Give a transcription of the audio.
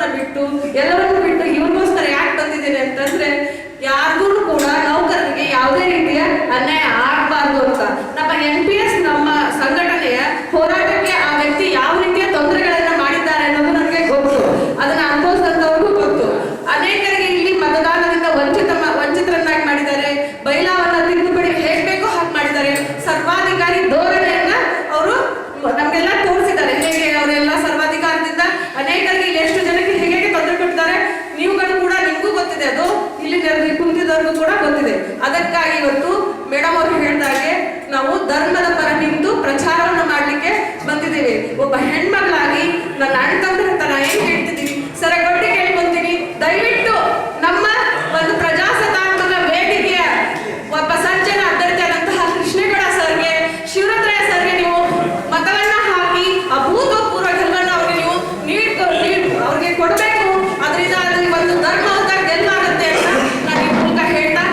ಕುಟುಂಬವನ್ನ ಬಿಟ್ಟು ಎಲ್ಲರನ್ನು ಬಿಟ್ಟು ಇವನಿಗೋಸ್ಕರ ಯಾಕೆ ಬಂದಿದ್ದೀನಿ ಅಂತಂದ್ರೆ ಯಾರಿಗೂ ಕೂಡ ನೌಕರರಿಗೆ ಯಾವುದೇ ರೀತಿಯ ಅನ್ಯಾಯ ಆಗಬಾರ್ದು ಅಂತ. ನಮ್ಮ ಎನ್ ಪಿ ಎಸ್ ನಮ್ಮ ಸಂಘಟನೆಯ ಹೋರಾಟಕ್ಕೆ ಆ ವ್ಯಕ್ತಿ ಯಾವ ರೀತಿಯ ತೊಂದರೆಗಳನ್ನ ಮಾಡಿದ್ದಾರೆ ಅನ್ನೋದು ನನಗೆ ಗೊತ್ತು. ಅದನ್ನ ಅನುಭವಿಸಿದಂತವ್ರಿಗೂ ಗೊತ್ತು. ಅನೇಕರಿಗೆ ಇಲ್ಲಿ ಮತದಾನದಿಂದ ವಂಚಿತ ವಂಚಿತರನ್ನಾಗಿ ಮಾಡಿದ್ದಾರೆ. ಬೈಲಾವನ್ನ ತಿದ್ದುಪಡಿ ಹೇಗ್ ಬೇಕೋ ಹಾಗೆ ಮಾಡಿದ್ದಾರೆ. ಸರ್ವಾಧಿಕಾರಿ ಗೊತ್ತಿದೆ ಅದು? ಇಲ್ಲಿ ಜನರಿಗೆ ಕುಂತಿದವ್ರಿಗೂ ಕೂಡ ಗೊತ್ತಿದೆ. ಅದಕ್ಕಾಗಿ ಇವತ್ತು ಮೇಡಮ್ ಅವರು ಹೇಳಿದಾಗೆ ನಾವು ಧರ್ಮದ ಪರ ನಿಂತು ಪ್ರಚಾರವನ್ನು ಮಾಡಲಿಕ್ಕೆ ಬಂದಿದ್ದೇವೆ. ಒಬ್ಬ ಹೆಣ್ಮಗಳಾಗಿ ನನ್ನ